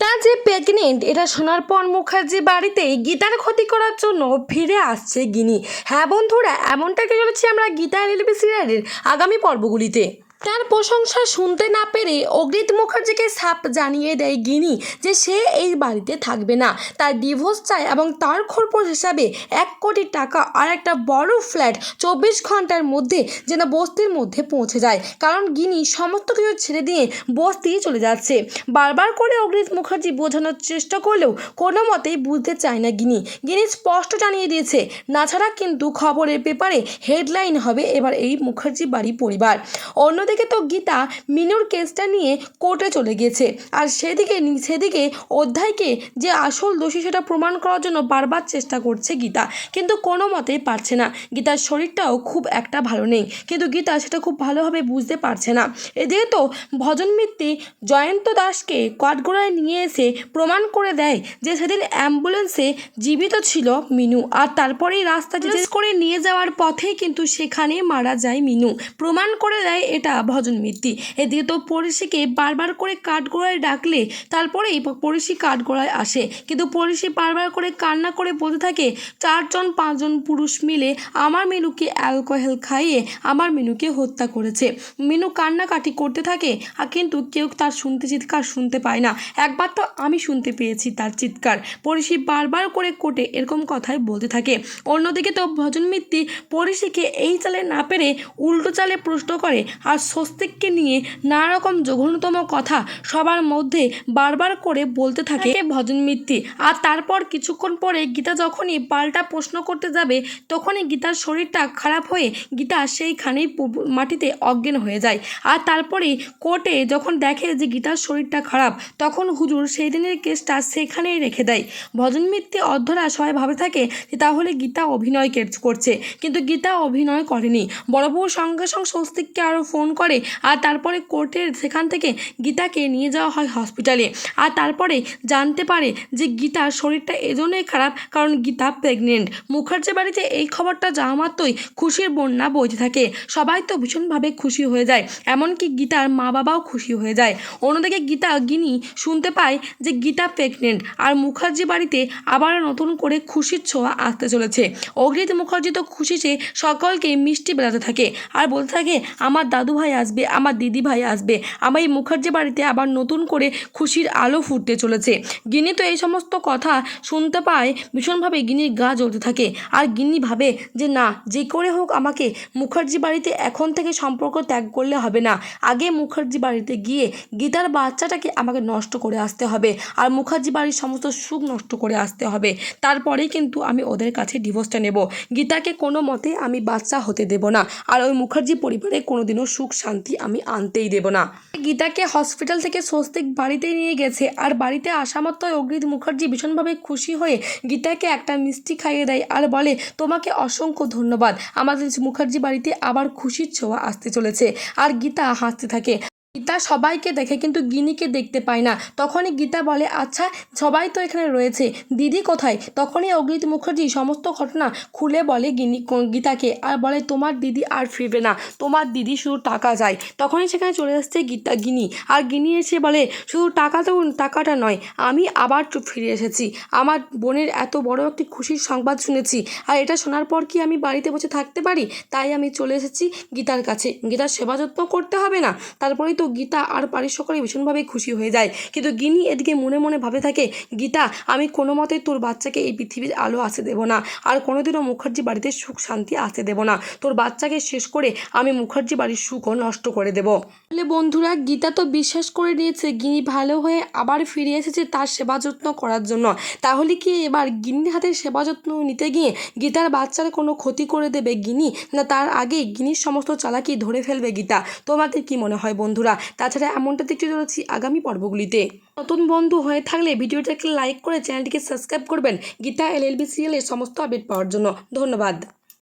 তা যে প্রেগনেন্ট এটা শোনার পর মুখার্জি বাড়িতে গীতার ক্ষতি করার জন্য ফিরে আসছে গিনি। হ্যাঁ বন্ধুরা, এমনটাকে চলেছি আমরা গীতা এলবি সিরিয়ালের আগামী পর্বগুলিতে। তার প্রশংসা শুনতে না পেরে অগ্রিত মুখার্জিকে সাপ জানিয়ে দেয় গিনি যে সে এই বাড়িতে থাকবে না। তার ডিভোর্স চায় এবং তার খরপোশ হিসাবে এক কোটি টাকা আর একটা বড় ফ্ল্যাট চব্বিশ ঘণ্টার মধ্যে যেন বস্তির মধ্যে পৌঁছে যায়। কারণ গিনি সমস্ত কিছু ছেড়ে দিয়ে বস্তি চলে যাচ্ছে। বারবার করে অগ্রিত মুখার্জি বোঝানোর চেষ্টা করলেও কোনো মতেই বুঝতে চায় না গিনি। গিনি স্পষ্ট জানিয়ে দিয়েছে, না ছাড়া কিন্তু খবরের পেপারে হেডলাইন হবে এবার এই মুখার্জি বাড়ি পরিবার। অন্যদিকে তো গীতা মিনুর কেসটা নিয়ে কোর্টে চলে গিয়েছে। আর সেদিকে সেদিকে অধ্যায়কে যে আসল দোষী সেটা প্রমাণ করার জন্য বারবার চেষ্টা করছে গীতা। কিন্তু কোনো মতেই পারছে না। গীতার শরীরটাও খুব একটা ভালো নেই। কিন্তু গীতা সেটা খুব ভালোভাবে বুঝতে পারছে না। এদিকে তো ভজন মিত্তি জয়ন্ত দাসকে কাঠগোড়ায় নিয়ে এসে প্রমাণ করে দেয় যে সেদিন অ্যাম্বুলেন্সে জীবিত ছিল মিনু। আর তারপরেই রাস্তা চেঞ্জ করে নিয়ে যাওয়ার পথেই কিন্তু সেখানে মারা যায় মিনু। প্রমাণ করে দেয় এটা ভজন মিত্তি। এদিকে তো পড়শিকে বারবার করে কাঠগোড়ায় ডাকলে তারপরেই পড়শি কাঠগোড়ায় আসে। কিন্তু পড়শি বারবার করে কান্না করে বলতে থাকে, চারজন, পাঁচজন পুরুষ মিলে আমার মিনুকে অ্যালকোহল খাইয়ে আমার মিনুকে হত্যা করেছে। মিনু কান্নাকাটি করতে থাকে, আর কিন্তু কেউ তার শুনতে চিৎকার শুনতে পায় না। একবার তো আমি শুনতে পেয়েছি তার চিৎকার। পড়শি বারবার করে কোটে এরকম কথাই বলতে থাকে। অন্যদিকে তো ভজন মিত্তি পড়শিকে এই চালে না পেরে উল্টো চালে প্রশ্ন করে, আর স্বস্তিককে নিয়ে নানা রকম জঘন্যতম কথা সবার মধ্যে বারবার করে বলতে থাকে ভজন মিত্তি আর তারপর কিছুক্ষণ পরে গীতা যখনই পাল্টা প্রশ্ন করতে যাবে, তখনই গীতার শরীরটা খারাপ হয়ে গীতা সেইখানেই মাটিতে অজ্ঞান হয়ে যায়। আর তারপরেই কোর্টে যখন দেখে যে গীতার শরীরটা খারাপ, তখন হুজুর সেই দিনের কেসটা সেখানেই রেখে দেয়। ভজন মিত্তি অর্ধরা সবাই ভাবে থাকে যে তাহলে গীতা অভিনয় করছে। কিন্তু গীতা অভিনয় করেনি। বড় বউ সঙ্গে সঙ্গে স্বস্তিককে আরও ফোন করে আর তারপরে কোর্টের সেখান থেকে গীতাকে নিয়ে যাওয়া হয় হসপিটালে আর তারপরে জানতে পারে যে গীতার শরীরটা এজন্যই খারাপ কারণ গীতা প্রেগনেন্ট মুখার্জি বাড়িতে এই খবরটা যাওয়া মাত্রই খুশির বন্যা বইতে থাকে। সবাই তো ভীষণভাবে খুশি হয়ে যায়, এমনকি গীতার মা বাবাও খুশি হয়ে যায়। অন্যদিকে গীতা গিনি শুনতে পায় যে গীতা প্রেগনেন্ট আর মুখার্জি বাড়িতে আবার নতুন করে খুশির ছোঁয়া আসতে চলেছে। অগ্রিত মুখার্জি তো খুশিতে সকলকে মিষ্টি বেড়াতে থাকে। আর বলতে থাকে, আমার দাদু ভাই আসবে, আমার দিদি ভাই আসবে। আমার এই মুখার্জি বাড়িতে আবার নতুন করে খুশির আলো ফুটতে চলেছে। গিনি তো এই সমস্ত কথা শুনতে পায়, ভীষণভাবে গিনির গা জ্বলতে থাকে। আর গিনি ভাবে যে না, যে করে হোক আমাকে মুখার্জি বাড়িতে এখন থেকে সম্পর্ক ত্যাগ করলে হবে না। আগে মুখার্জি বাড়িতে গিয়ে গীতার বাচ্চাটাকে আমাকে নষ্ট করে আসতে হবে আর মুখার্জি বাড়ির সমস্ত সুখ নষ্ট করে আসতে হবে। তারপরেই কিন্তু আমি ওদের কাছে ডিভোর্সটা নেব। গীতাকে কোনো মতে আমি বাচ্চা হতে দেব না। আর ওই মুখার্জি পরিবারে কোনোদিনও সুখ শান্তি আমি আনতেই দেব না। গীতাকে হসপিটাল থেকে স্বস্তিক বাড়িতে নিয়ে গেছে আর বাড়িতে আসা মাত্রই অগ্রিত মুখার্জি ভীষণভাবে খুশি হয়ে গীতাকে একটা মিষ্টি খাইয়ে দেয় আর বলে, তোমাকে অসংখ্য ধন্যবাদ। আমাদের মুখার্জি বাড়িতে আবার খুশির ছোঁয়া আসতে চলেছে। আর গীতা হাসতে থাকে। গীতা সবাইকে দেখে কিন্তু গিনিকে দেখতে পায় না। তখনই গীতা বলে আচ্ছা সবাই তো এখানে রয়েছে, দিদি কোথায়? তখনই অগ্নিত মুখার্জি সমস্ত ঘটনা খুলে বলে গিনি, গীতাকে, আর বলে, তোমার দিদি আর ফিরবে না, তোমার দিদি শুধু টাকা যায় তখনই সেখানে চলে আসছে গীতা, গিনি, আর গিনি এসে বলে, শুধু টাকা তো, টাকাটা নয়, আমি আবার ফিরে এসেছি। আমার বোনের এত বড় একটি খুশির সংবাদ শুনেছি, আর এটা শোনার পর কি আমি বাড়িতে বসে থাকতে পারি? তাই আমি চলে এসেছি গীতার কাছে। গীতার সেবা যত্ন করতে হবে না। তারপরেই তো গীতা আর বাড়ির সকলে ভীষণভাবে খুশি হয়ে যায়। কিন্তু গিনি এদিকে মনে মনে ভাবে থাকে, গীতা, আমি কোনো মতে তোর বাচ্চাকে এই পৃথিবীর আলো আসতে দেবো না, আর কোনোদিনও মুখার্জি বাড়িতে সুখ শান্তি আসতে দেবো না। তোর বাচ্চাকে শেষ করে আমি মুখার্জি বাড়ির সুখও নষ্ট করে দেবো। তাহলে বন্ধুরা, গীতা তো বিশ্বাস করে নিয়েছে, গিনি ভালো হয়ে আবার ফিরে এসেছে তার সেবা যত্ন করার জন্য। তাহলে কি এবার গিনির হাতে সেবা যত্ন নিতে গিয়ে গীতার বাচ্চার কোনো ক্ষতি করে দেবে গিনি? না তার আগে গিনির সমস্ত চালাকি ধরে ফেলবে গীতা? তোমাদের কি মনে হয় বন্ধুরা? তাছাড়া এমনটা দেখতে চলেছি আগামী পর্বগুলিতে। নতুন বন্ধু হয়ে থাকলে ভিডিওটাকে লাইক করে চ্যানেলটিকে সাবস্ক্রাইব করবেন। গীতা এল এল বি সিরিয়ালের সমস্ত আপডেট পাওয়ার জন্য। ধন্যবাদ।